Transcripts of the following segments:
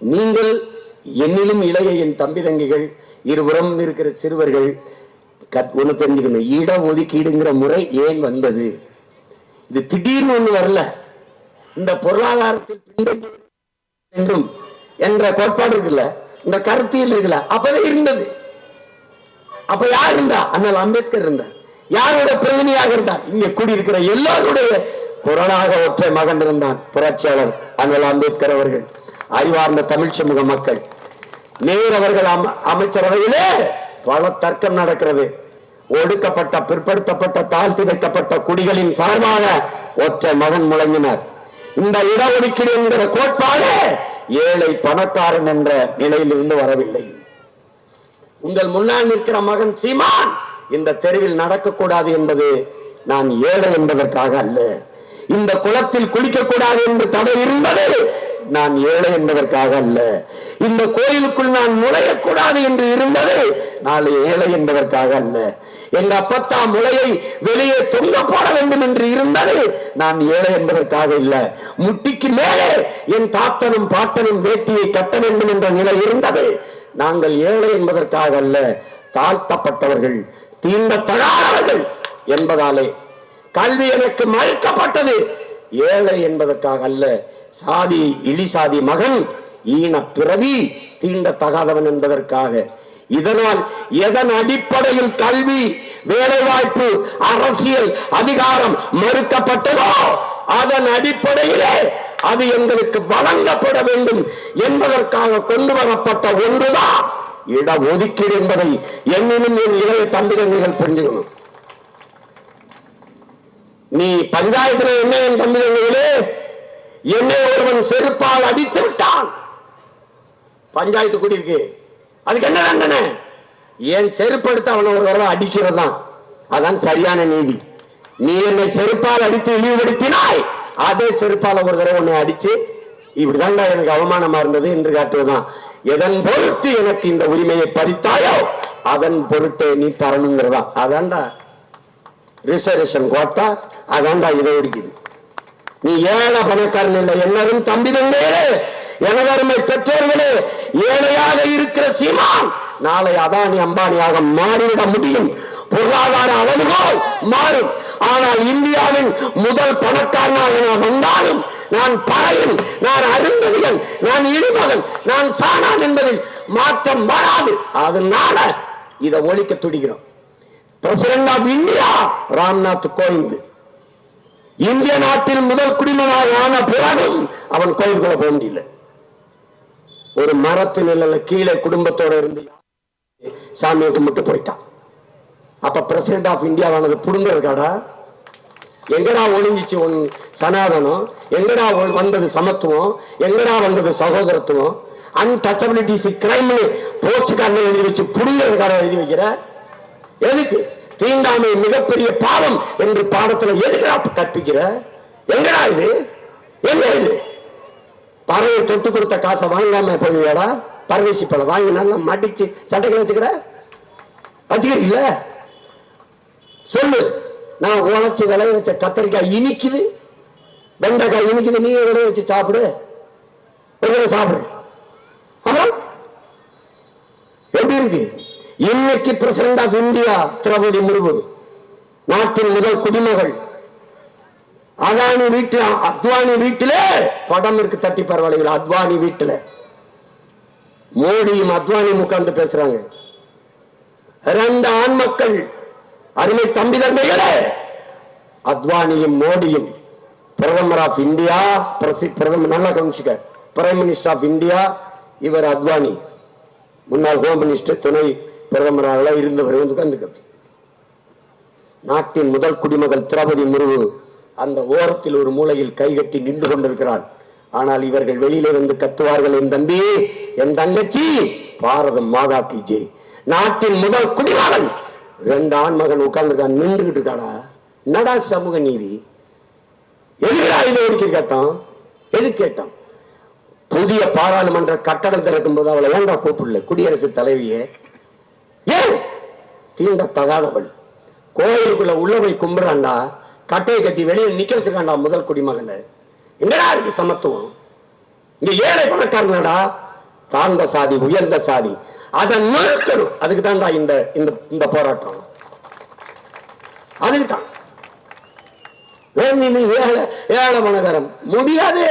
நீங்கள் என்னிலும் இளைய என் தம்பி தங்கிகள் இருபுறம் இருக்கிற சிறுவர்கள் ஒன்று தெரிஞ்சுக்கணும். இட ஒதுக்கீடுங்கிற முறை ஏன் வந்தது? இது திடீர்னு ஒண்ணு வரல. இந்த பொருளாதாரத்தில் என்றும் வேண்டும் என்ற கோட்பாடு இருக்குல்ல இந்த கருத்தியல் இருக்குல்ல அப்பவே இருந்தது. அப்ப யார் இருந்தா? அண்ணல் அம்பேத்கர் இருந்தார். யாரோட பிரதிநிதியாக இருந்தார்? இங்க கூடியிருக்கிற எல்லாருடைய குரலாக ஒற்றை மகன் இருந்தான் புரட்சியாளர் அண்ணல் அம்பேத்கர் அவர்கள். அறிவார்ந்த தமிழ் சமூக மக்கள். நேர் அவர்கள் அமைச்சரவையிலே பல தர்க்கம் நடக்கிறது. ஒடுக்கப்பட்ட பிற்படுத்தப்பட்ட தாழ்த்தி வைக்கப்பட்ட குடிகளின் சார்பாக ஒற்றை மகன் முழங்கினார். இந்த இடஒதுக்கீடு என்கிற கோட்பாடு ஏழை பணக்காரன் என்ற நிலையிலிருந்து வரவில்லை. உங்கள் முன்னால் நிற்கிற மகன் சீமான் இந்த தெருவில் நடக்கக்கூடாது என்பது நான் ஏழை என்பதற்காக அல்ல. இந்த குளத்தில் குளிக்கக்கூடாது என்று தடை இருந்தது நான் ஏழை என்பதற்காக அல்ல. இந்த கோயிலுக்குள் நான் நுழையக்கூடாது என்று இருந்தது நான் ஏழை என்பதற்காக அல்ல. எங்க அப்பத்தா முளையை வெளியே தொங்க போட வேண்டும் என்று இருந்தது நான் ஏழை என்பதற்காக இல்லை. முட்டிக்கு மேலே என் தாத்தனும் பாட்டனும் வேட்டியை கட்ட வேண்டும் என்ற நிலை இருந்தது. நாங்கள் ஏழை என்பதற்காக அல்ல தாழ்த்தப்பட்டவர்கள் தீண்டத்தகாதவர்கள் என்பதாலே. கல்வி எனக்கு மறுக்கப்பட்டது. ஏழை என்பதற்காக அல்ல சாதி இழிசாதி மகன் ஈன பிறவி தீண்டத்தகாதவன் என்பதற்காக. இதனால் எதன் அடிப்படையில் கல்வி வேலைவாய்ப்பு அரசியல் அதிகாரம் மறுக்கப்பட்டதோ அதன் அடிப்படையிலே அது எங்களுக்கு வழங்கப்பட வேண்டும் என்பதற்காக கொண்டு வரப்பட்ட ஒன்றுதான் இட ஒதுக்கீடு என்பதை என்னிலும் என் இளைய தம்பிதங்கள் புரிஞ்சுக்கணும். நீ பஞ்சாயத்துல என்ன என் தம்பிதங்களே என்னை ஒருவன் செருப்பால் அடித்து விட்டான். பஞ்சாயத்து குடியிருக்கு. அதுக்கு என்ன தண்டனை? என் செருப்படுத்த அவனை ஒரு தடவை அடிக்கிறது தான் அதான் சரியான நீதி. நீ என்னை செருப்பால் அடித்து இழிவுபடுத்தினாய். அதே செருப்பால ஒரு தடவை உன்னை அடிச்சு இப்படிதான்டா எனக்கு அவமானமா இருந்தது என்று காட்டுவதுதான். எதன் பொருட்டு எனக்கு இந்த உரிமையை பறித்தாயோ அதன் பொருட்டை நீ தரணுங்கிறதா அதான்டா. ரிசர்வேஷன் கோட்டா அதான்டா இதை இருக்குது நீ ஏழை பணக்காரன் இல்லை என்னதும் தந்தையே எனதருமை பெற்றோர்களே ஏழையாக இருக்கிற சீமான் நாளை அதானி அம்பானியாக மாறிவிட முடியும். பொருளாதார அளவுகோல் மாறும். ஆனால் இந்தியாவின் முதல் பணக்காரனாக நான் வந்தாலும் நான் பறையன் நான் அருந்ததியன் நான் இடிமகன் நான் சாணான் என்பதில் மாற்றம் வராது. அதனால இதை ஒழிக்க துடிக்கிறோம். President of India Ramnath Kovind இந்திய நாட்டில் முதல் குடிமகனாக ஆன பிறகும் அவன் கோயிலுக்குள்ள போக முடியல. ஒரு மரத்து நிழல்ல கீழே குடும்பத்தோட இருந்து சாமியை கும்பிட்டு போயிட்டான். அப்ப பிரசிடென்ட் ஆஃப் இந்தியாவானது புடுங்கிறதுக்காடா எங்கடா ஒளிஞ்சிச்சு உன் சனாதனம்? எங்கடா வந்தது சமத்துவம்? எங்கடா வந்தது சகோதரத்துவம்? அன்டச்சபிலிட்டிஸ் கிரைம் போஸ்ட் கார்டு எழுதி வச்சு புடுங்கிறதுக்காக எழுதி வைக்கிற? எதுக்கு? தீண்டாமை மிகப்பெரிய பாவம் என்று பாடத்துல எதுக்கடா கற்பிக்கிற? எங்கடா இது? என்ன இது? பறவை தொட்டு கொடுத்த காசை வாங்காம போயிடா பரதேசி பழம் வாங்கி நல்லா மடிச்சு சட்டைகள் வச்சுக்கிற? வச்சுக்கிறீங்கள சொல்லு. நான் உழைச்சி விளைய வச்ச கத்தரிக்காய் இனிக்குது. வெண்டைக்காய் இனிக்குது. நீ விளைய வச்சு சாப்பிடு? சாப்பிடு. அப்புறம்? எப்படி இருக்கு? இன்னைக்கு president of India Droupadi Murmu நாட்டின் முதல் குடிமகள். அதானி வீட்டு அத்வானி வீட்டிலே படம் இருக்கு தட்டி பரவாயில்லை அத்வானி வீட்டுல. மோடியும் அத்வானியும் உட்கார்ந்து பேசுறாங்க. ரெண்டு ஆண் மக்கள் அருமை தம்பி தந்தைகளே அத்வானியும் மோடியும் பிரதமர் ஆஃப் இந்தியா பிரசி- பிரதமர் நல்லா கவனிச்சுக்க. பிரைம் மினிஸ்டர் ஆஃப் இந்தியா இவர் அத்வானி. முன்னாள் ஹோம் மினிஸ்டர் துணை பிரதமராக இருந்தவர் வந்து கண்டுக்கிறது நாட்டின் முதல் குடிமகள் திரௌபதி முருகு அந்த ஓரத்தில் ஒரு மூலையில் கைகட்டி நின்று கொண்டிருக்கிறாள். ஆனால் இவர்கள் வெளியிலே வந்து கத்துவார்கள் என் தம்பி என் தங்கச்சி பாரதம் மாதா கி ஜெய். நாட்டின் முதல் குடிமகன். ரெண்டு ஆண் மகன் உட்கார்ந்துருக்கான் நின்றுகிட்டு இருக்காடா? நடா சமூக நீதி? எதுக்குடா இதை ஒதுக்கி கேட்டோம் எது கேட்டோம் புதிய பாராளுமன்ற கட்டடம் திறக்கும் போது அவளை ஏண்டா கூப்பிடல? குடியரசுத் தலைவியே ஏன் தீண்ட தகாதவள். கோயிலுக்குள்ள உள்ள போய் கும்பிடுறான்டா கட்டையை கட்டி வெளியே நிக்க வச்சிருக்காண்டா முதல் குடிமகன். எங்கடா இருக்கு சமத்துவம்? இங்க ஏழை பணக்காரனடா? தாழ்ந்த சாதி உயர்ந்த சாதி. அதை மறுக்கணும் அதுக்கு தான்டா இந்த இந்த இந்த போராட்டம். அதுக்கு தான் ஏழை ஏழை பணக்காரன் முடியாது.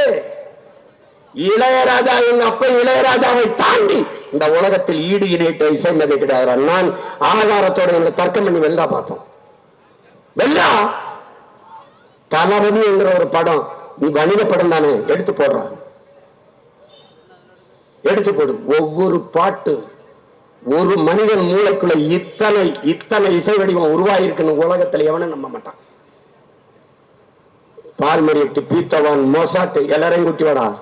இளையராஜா எங்க அப்ப இளையராஜாவை தாண்டி இந்த உலகத்தில் ஈடு இணைட்ட இசைமதி கிடையாது நான் ஆதாரத்தோட இந்த தர்க்கம் பண்ணி வெல்லா பார்த்தோம். வெல்லா? தளபதி என்கிற ஒரு படம் நீ வணிக படம் தானே எடுத்து போடுறான் எடுத்து போடு. ஒவ்வொரு பாட்டு ஒரு மனிதன் மூளைக்குள்ள இத்தனை இத்தனை இசை வடிவம் உருவாயிருக்குன்னு உலகத்துல எவனும் நம்ப மாட்டான். பால்மரியட்டு பீத்தவான் மோசாட்டு எல்லாரையும் குட்டி வாடா.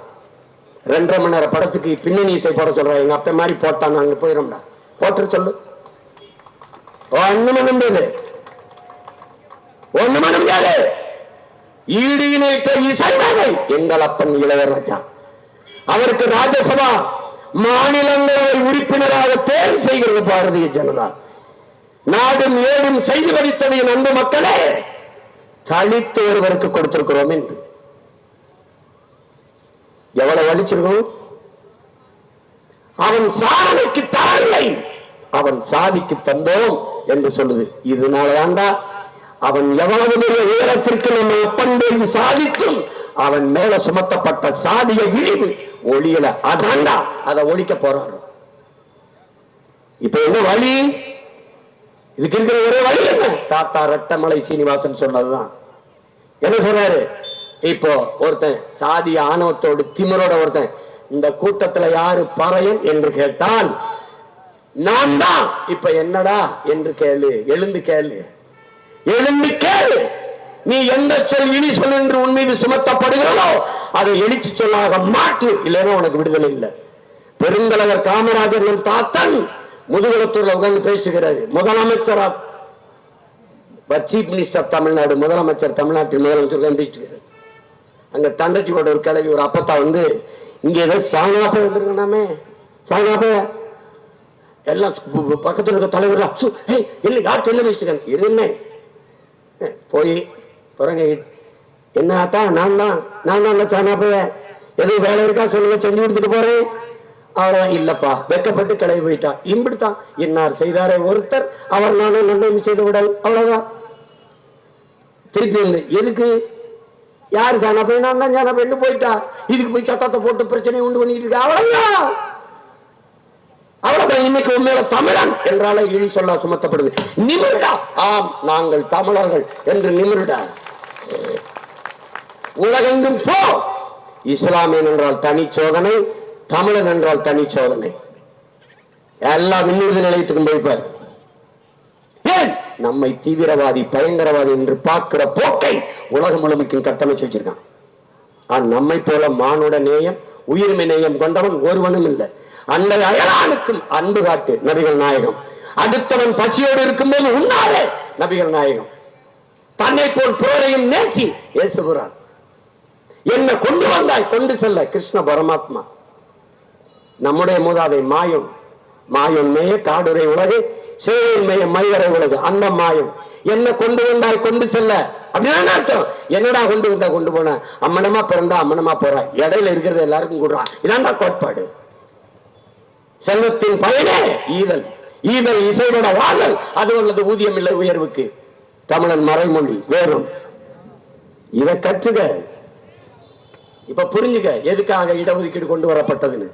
ரெண்டரை மணி நேரம் படத்துக்கு பின்னணி இசை போட சொல்றேன். எங்க அப்பா மாதிரி போட்டான். அங்க போயிடும்டா போட்டு சொல்லு. ஒண்ணுமே முடியாது ஒண்ணுமே முடியாது ஈடு இணைத்த இசைமேதை எங்கள் அப்பன் இளையராஜா. அவருக்கு ராஜ்யசபா மாநிலங்களவை உறுப்பினராக தேர்வு செய்கிறது பாரதிய ஜனதா. நாடும் ஏடும் செய்து படித்தது என் அன்பு மக்களே. தனித்து ஒருவருக்கு கொடுத்திருக்கிறோம் என்று. எவ்வளவு அடிச்சிருக்கோம்? அவன் சாதனைக்கு தரவில்லை. அவன் சாதிக்கு தந்தோம் என்று சொல்லுது. இதனாலதாண்டா அவன் எவ்வளவு பெரிய உயரத்திற்கு நம்ம ஒப்பந்தம் சாதிக்கும். அவன் மேல சுமத்தப்பட்ட சாதிய இழிவு ஒளியல அதாண்டா அதை ஒழிக்க போறாரு. இப்ப என்ன வழி? இதுக்கு இருக்கிற ஒரே வழி என்ன? தாத்தா ரெட்டமலை சீனிவாசன் சொன்னதுதான். என்ன சொல்றாரு? இப்போ ஒருத்தன் சாதி ஆணவத்தோடு திமிரோட ஒருத்தன் இந்த கூட்டத்துல யாரு பறையன் என்று கேட்டால் நான் தான். இப்ப என்னடா என்று கேளு எழுந்து கேளு. எழுந்து கேளு. நீ எந்த சொல் இனி சொல் என்று உன் மீது சுமத்தப்படுகிறதோ அதை எழுச்சி சொல்லாக மாற்று. இல்லைன்னா உனக்கு விடுதலை இல்லை. பெருந்தலைவர் காமராஜர் நம் தாத்தன் முதுகுளத்தூர்ல உட்கார்ந்து பேசுகிறாரு. முதலமைச்சரா சீஃப் மினிஸ்டர் தமிழ்நாடு முதலமைச்சர் தமிழ்நாட்டில் முதலமைச்சர் உட்கார்ந்து பேசுகிறார். அங்க தண்டச்சியோட ஒரு கிளவி ஒரு அப்பத்தா வந்து இங்க ஏதோ சாணாப்ப வந்திருக்கணாமே சாணாப்ப எல்லாம் பக்கத்தில் பக்கத்துல இருக்க தலைவர் இல்லை யார் என்ன? பேசுகிறேன் இருந்தேன் போய் பிறங்க என்ன ஆத்தா நான் தான் நான் தான் சாணாப்ப எதுவும் வேலை இருக்கா சொல்லுங்க செஞ்சு கொடுத்துட்டு போறேன். அவன் இல்லப்பா வெக்கப்பட்டு கிளம்பி போயிட்டான். இப்படித்தான் இன்னார் செய்தாரே ஒருத்தர் அவர் நானும் நன்மை செய்து விடல் அவ்வளவுதான். திருப்பி வந்து எதுக்கு? யாரு சாணா போய் தான் சாணா போயிட்டா? இதுக்கு போய் சத்தத்தை போட்டு பிரச்சனை உண்டு பண்ணிட்டு இருக்கா? அவ்வளவுதான். அவ்வளவுதான். இன்னைக்கு உண்மையில தமிழன் என்றாலே இழி சொல்ல சுமத்தப்படுது. நிமிர்டா. ஆம் நாங்கள் தமிழர்கள் என்று நிமிர்டா. உலகெங்கும் போ. இஸ்லாமியன் என்றால் தனி சோதனை தமிழன் என்றால் தனி சோதனை. எல்லா விண்ணூர்தி நிலையத்துக்கும் போய்ப்பார் நம்மை தீவிரவாதி பயங்கரவாதி என்று பார்க்கிற போக்கை உலகம் முழுமைக்கும் கட்டமைச்சு வச்சிருக்கான். நம்மை போல மானுட நேயம் உயிர்மை நேயம் கொண்டவன் ஒருவனும் இல்லை. அந்த அயலானுக்கும் அன்பு காட்டு நபிகள் நாயகம். அடுத்தவன் பசியோடு இருக்கும்போது உண்ணாதே நபிகள் நாயகம். தன்னை போல் பிறரையும் நேசி ஏசுகிறான் என்ன கொண்டு வந்தாய்? கொண்டு செல்ல கிருஷ்ண பரமாத்மா. நம்முடைய மூதாதை மாயம் மாயம் மேய காடுரை உலகை. சேவையின் மையம் மைவரை உள்ளது அந்த மாயம். என்ன கொண்டு வந்தாய் கொண்டு செல்ல. அப்படின்னா அர்த்தம். என்னடா கொண்டு வந்தா கொண்டு போன? அம்மனமா பிறந்தா அம்மனமா போற. இடையில இருக்கிறது எல்லாருக்கும் கொடுறான் இதான்டா கோட்பாடு. செல்வத்தின் பயனே ஈதல். ஈதல் இசையோட வாழல் அது உள்ளது ஊதியம் இல்லை உயர்வுக்கு. தமிழன் மறைமொழி வேறும் இதை கற்றுக இப்ப புரிஞ்சுக்க எதுக்காக இடஒதுக்கீடு கொண்டு வரப்பட்டதுன்னு.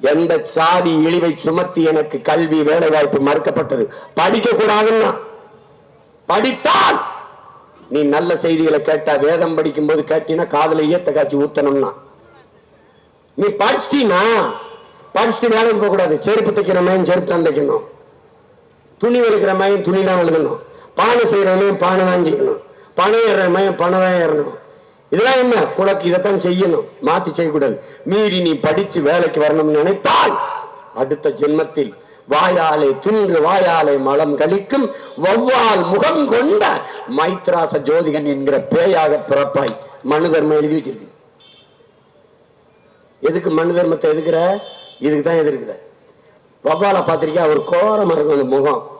எந்த சாதி இழிவை சுமத்தி எனக்கு கல்வி வேலை வாய்ப்பு மறுக்கப்பட்டது? படிக்க கூடாதுன்னா படித்தால் நீ நல்ல செய்திகளை கேட்டா வேதம் படிக்கும் போது கேட்டினா காதுல ஈயத்த காட்சி ஊத்தணும்னா. நீ படிச்சிட்டீனா படிச்சுட்டு வேலைக்கு போக கூடாது செருப்பு தைக்கிற மயம் செருப்பு தான் தைக்கணும். துணி வெளுக்கிற மயம் துணி தான் எழுதணும் பானை செய்யற மயம் பானை தான் செய்யணும் பணம் ஏறுற மயம் பணம் தான் ஏறணும். இதெல்லாம் என்ன? குலக்கு இதைத்தான் செய்யணும். மாத்தி செய்யக்கூடாது. மீறி நீ படிச்சு வேலைக்கு வரணும்னு நினைத்தால் அடுத்த ஜென்மத்தில் வாயாலே தின்று வாயாலே மலம் கழிக்கும் வௌவால் முகம் கொண்ட மைத்ராச ஜோதிகன் என்கிற பேயாக பிறப்பாய். மனு தர்மம் எழுதி வச்சிருக்கு. எதுக்கு மனு தர்மத்தை எதுக்குற? இதுக்கு தான் எதிர்க்கிற. வௌவால பார்த்திருக்கியா? ஒரு கோரமா இருக்கும் முகம்.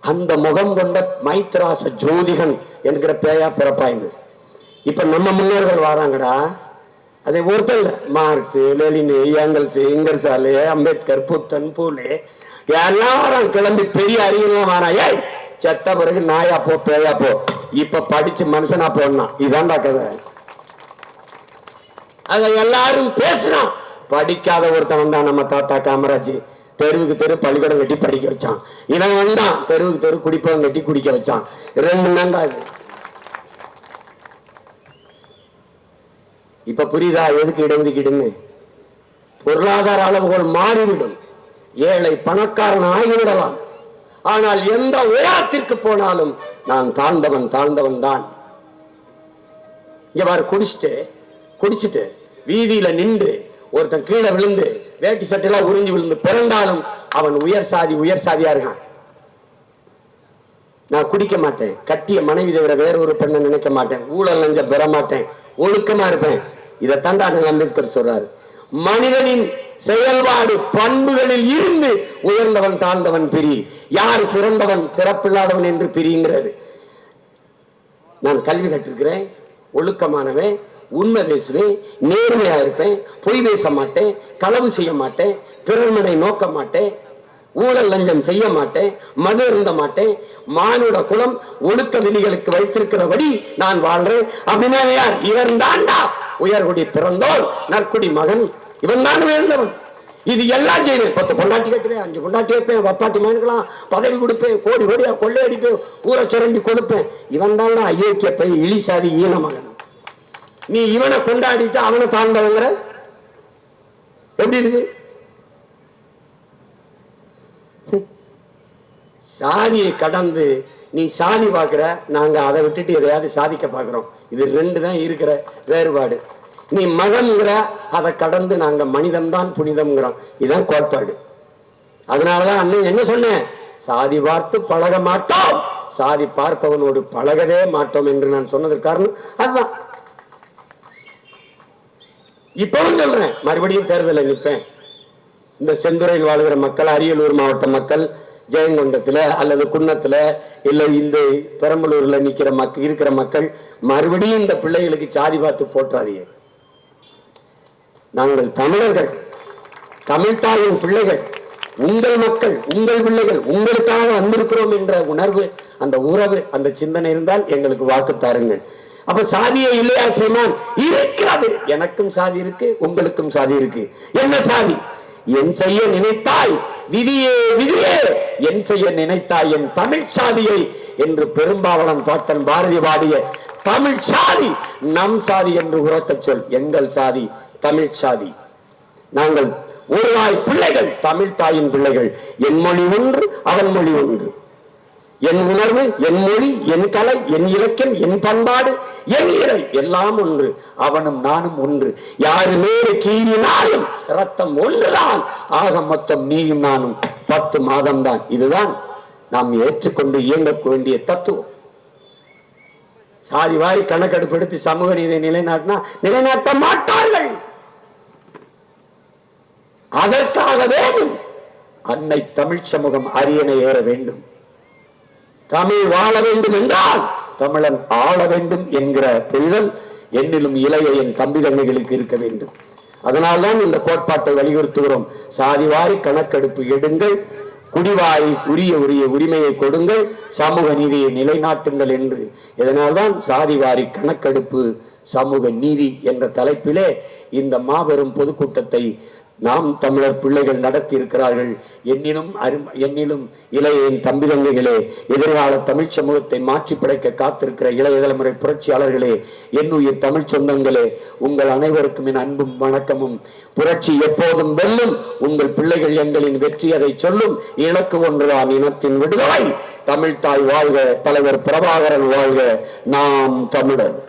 அந்த முகம் கொண்ட மைத்ராச ஜோதிகன் என்கிற பேயா பிறப்பாய்ந்தது இப்ப நம்ம முன்னோர்கள் வராங்கடா. அதை ஒருத்தர் Marx Lenin Engels Ingersoll Ambedkar புத்தன் பூலே எல்லாம் வரான் கிளம்பி பெரிய அறிஞர்லாம் வரான் ஏய் செத்த பிறகு நாயா போ பேயா போ. இப்ப படிச்சு மனுஷனா போடணும் இதான்டா கதை. அத எல்லாரும் பேசுறான் படிக்காத ஒருத்தன் வந்தான் நம்ம தாத்தா காமராஜ். தெருவுக்கு தெரு பள்ளிக்கூடம் கட்டி படிக்க வச்சான். இவன் வந்தான் தெருவுக்கு தெரு குடிப்பவன் கட்டி குடிக்க வச்சான். ரெண்டு தான்டா இது. இப்ப புரியுதா? எதுக்கு இடஒதுக்கீடுன்னு பொருளாதார அளவுகள் மாறிவிடும். ஏழை பணக்காரன் ஆகிவிடலாம். ஆனால் எந்த உயரத்திற்கு போனாலும் நான் தாழ்ந்தவன் தாழ்ந்தவன் தான். இங்க பாரு குடிச்சிட்டு குடிச்சிட்டு வீதியில நின்று ஒருத்தன் கீழே விழுந்து வேட்டி சட்டையெல்லாம் உறிஞ்சு விழுந்து பிறந்தாலும் அவன் உயர் சாதி உயர் சாதியா இருக்கான். நான் குடிக்க மாட்டேன். கட்டிய மனைவி தவிர வேற ஒரு பெண்ணை நினைக்க மாட்டேன். ஊழல் நெஞ்ச பெற மாட்டேன். ஒழுக்கமா இருப்பேன். இதை தாண்டா அம்பேத்கர் சொல்றாரு. மனிதனின் செயல்பாடு பண்புகளில் இருந்து உயர்ந்தவன் தாழ்ந்தவன் பிரி. யார் சிறந்தவன் சிறப்பில்லாதவன் என்று பிரிங்கிறது. நான் கல்வி கற்றிருக்கிறேன் ஒழுக்கமானவன் உண்மை பேசுவேன் நேர்மையா இருப்பேன் பொய் பேச மாட்டேன் களவு செய்ய மாட்டேன் பிறர்மனை நோக்க மாட்டேன் ஊழல் லஞ்சம் செய்ய மாட்டேன் மது இருந்த மாட்டேன் மானுட குலம் ஒழுக்க விதிகளுக்கு வைத்திருக்கிறபடி நான் வாழ்றேன். அப்படின்னா யார் இவன் தாண்டா. உயர்குடி பிறந்தோர் நற்குடி மகன். இவன் தான் உயர்ந்தவன். இது எல்லாம் செய்வேன் பத்து பொண்டாட்டி கட்டுவேன் அஞ்சு பொண்டாட்டி வைப்பேன் வப்பாட்டி மகனுக்கெல்லாம் பதவி கொடுப்பேன் கோடி கோடியா கொள்ளையடிப்பேன் ஊரை சுரண்டி கொடுப்பேன் இவன் தான் அயோக்கிய பை இழிசாதி ஈன மகன். நீ இவனை கொண்டாடிட்டு அவனை தாழ்ந்தவங்கிற எப்படி இருக்கு? சாதியை கடந்து நீ சாதி பார்க்குற நாங்க அதை விட்டுட்டு எதையாவது சாதிக்க பார்க்குறோம். இது ரெண்டு தான் இருக்கிற வேறுபாடு. நீ மகன்கிற அதை கடந்து நாங்க மனிதம்தான் புனிதம்ங்கிறோம். இதுதான் கோட்பாடு. அதனாலதான் அண்ணன் என்ன சொன்னேன்? சாதி பார்த்து பழக மாட்டோம். சாதி பார்ப்பவனோடு பழகவே மாட்டோம் என்று நான் சொன்னதற்கு காரணம் அதுதான். இப்பவும் சொல்றேன் மறுபடியும் தேர்தலில் நிற்பேன். இந்த செந்துறையில் வாழ்கிற மக்கள் அரியலூர் மாவட்ட மக்கள் ஜெயங்கொண்டத்துல அல்லது குன்னத்துல இல்ல இந்த பெரம்பலூர்ல நிற்கிற மக்கள் இருக்கிற மக்கள் மறுபடியும் இந்த பிள்ளைகளுக்கு சாதி பார்த்து போற்றாதீங்க. நாங்கள் தமிழர்கள் தமிழ்தாயின் பிள்ளைகள் உங்கள் மக்கள் உங்கள் பிள்ளைகள் உங்களுக்காக வந்திருக்கிறோம் என்ற உணர்வு அந்த உறவு அந்த சிந்தனை இருந்தால் எங்களுக்கு வாக்கு தாருங்கள். அப்ப சாதியே இல்லையா சீமான்? இருக்கிறது. எனக்கும் சாதி இருக்கு உங்களுக்கும் சாதி இருக்கு. என்ன சாதி? என் செய்ய நினைத்தாய். விதியே விதியே. என் செய்ய நினைத்தாய் என் தமிழ் சாதியை என்று பெரும்பாவளன் பாட்டன் பாரதி பாடிய தமிழ் சாதி நம் சாதி என்று உரக்க சொல். எங்கள் சாதி தமிழ் சாதி. நாங்கள் ஒரு நாய் பிள்ளைகள் தமிழ் தாயின் பிள்ளைகள். என் மொழி ஒன்று அவன் மொழி ஒன்று. என் உணர்வு என் மொழி என் கலை என் இலக்கியம் என் பண்பாடு என் இறை எல்லாம் ஒன்று அவனும் நானும் ஒன்று. யாரு மேலே கீறினாலும் ரத்தம் ஒன்றுதான் ஆக மொத்தம் நீயும் நானும் பத்து மாதம்தான். இதுதான் நாம் ஏற்றுக்கொண்டு இயங்க வேண்டிய தத்துவம். சாதி வாரி கணக்கெடுப்பு எடுத்து சமூக நீதியை நிலைநாட்டினா நிலைநாட்ட மாட்டார்கள். அதற்காக வேண்டும் அன்னை தமிழ் சமூகம் அரியணை ஏற வேண்டும். தமிழ் வாழ வேண்டும் என்றால் தமிழன் ஆள வேண்டும் என்கிற புரிதல் என்னிலும் இளைய என் தம்பி தங்கைகளுக்கு இருக்க வேண்டும். அதனால்தான் இந்த கோட்பாட்டை வலியுறுத்துகிறோம். சாதிவாரி கணக்கெடுப்பு எடுங்கள். குடிவாரி உரிய உரிய உரிமையை கொடுங்கள். சமூக நீதியை நிலைநாட்டுங்கள் என்று. இதனால்தான் சாதிவாரி கணக்கெடுப்பு சமூக நீதி என்ற தலைப்பிலே இந்த மாபெரும் பொதுக்கூட்டத்தை நாம் தமிழர் பிள்ளைகள் நடத்தி இருக்கிறார்கள் என்னிலும் அரும் என்னிலும் இளைய என் தம்பி தங்கைகளே எதிர்கால தமிழ் சமூகத்தை மாற்றி படைக்க காத்திருக்கிற இளைய தலைமுறை புரட்சியாளர்களே என்னுயிர் தமிழ் சொந்தங்களே உங்கள் அனைவருக்கும் என் அன்பும் வணக்கமும். புரட்சி எப்போதும் வெல்லும். உங்கள் பிள்ளைகள் எங்களின் வெற்றி அதை சொல்லும். இலக்கு ஒன்றுதான் இனத்தின் விடுதலை. தமிழ் தாய் வாழ்க தலைவர் பிரபாகரன் வாழ்க. நாம் தமிழர்.